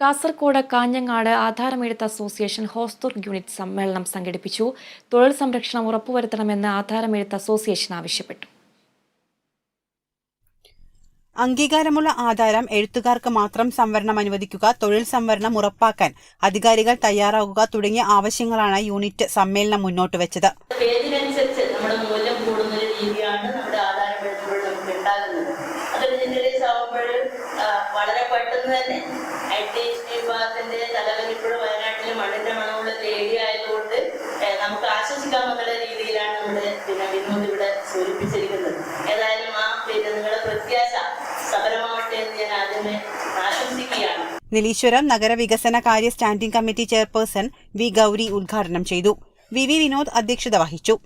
കാസർകോട് കാഞ്ഞങ്ങാട് ആധാരമെഴുത്ത് association Hosdurg unit സമ്മേളനം സംഘടിപ്പിച്ചു. തൊഴിൽ സംരക്ഷണം ഉറപ്പുവരുത്തണമെന്ന് ആധാരമെഴുത്ത് അസോസിയേഷൻ ആവശ്യപ്പെട്ടു. അംഗീകാരമുള്ള ആധാരം എഴുത്തുകാർക്ക് മാത്രം സംവരണം അനുവദിക്കുക തൊഴിൽ സംവരണം ഉറപ്പാക്കാൻ അധികാരികൾ തയ്യാറാകുക തുടങ്ങിയ ആവശ്യങ്ങളാണ് യൂണിറ്റ് സമ്മേളനം മുന്നോട്ട് വെച്ചത്. പേരിനനുസരിച്ച് നമ്മുടെ മൂല്യം കൂടുന്ന രീതിയാണ് നമ്മുടെ ആധാരം നമുക്ക് ഉണ്ടാകുന്നത്. തന്നെ. ഐ ടി വിഭാഗത്തിന്റെ തലവൻ ഇപ്പോഴും വയനാട്ടിലെ മണ്ണിന്റെ മണമുള്ള ലേഡി ആയതുകൊണ്ട് നമുക്ക് ആശ്വസിക്കാമെന്നുള്ള രീതിയിലാണ് നമ്മുടെ പിന്നെ വിനോദ് ഇവിടെ സൂചിപ്പിച്ചിരിക്കുന്നത്. ഏതായാലും ആ പിന്നെ നിങ്ങളുടെ പ്രത്യാശ സഫലമാവട്ടെ എന്ന് ഞാൻ ആദ്യമേ ആശംസിക്കുകയാണ്. നിലീശ്വരം നഗരവികസന കാര്യ standing committee chairperson V Gauri ഉദ്ഘാടനം ചെയ്തു. വി വി വിനോദ് അധ്യക്ഷത വഹിച്ചു.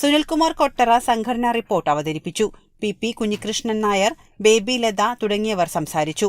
സുനിൽകുമാർ കൊട്ടറ സംഘടനാ റിപ്പോർട്ട് അവതരിപ്പിച്ചു. പി പി കുഞ്ഞികൃഷ്ണൻ നായർ ബേബി ലത തുടങ്ങിയവർ സംസാരിച്ചു.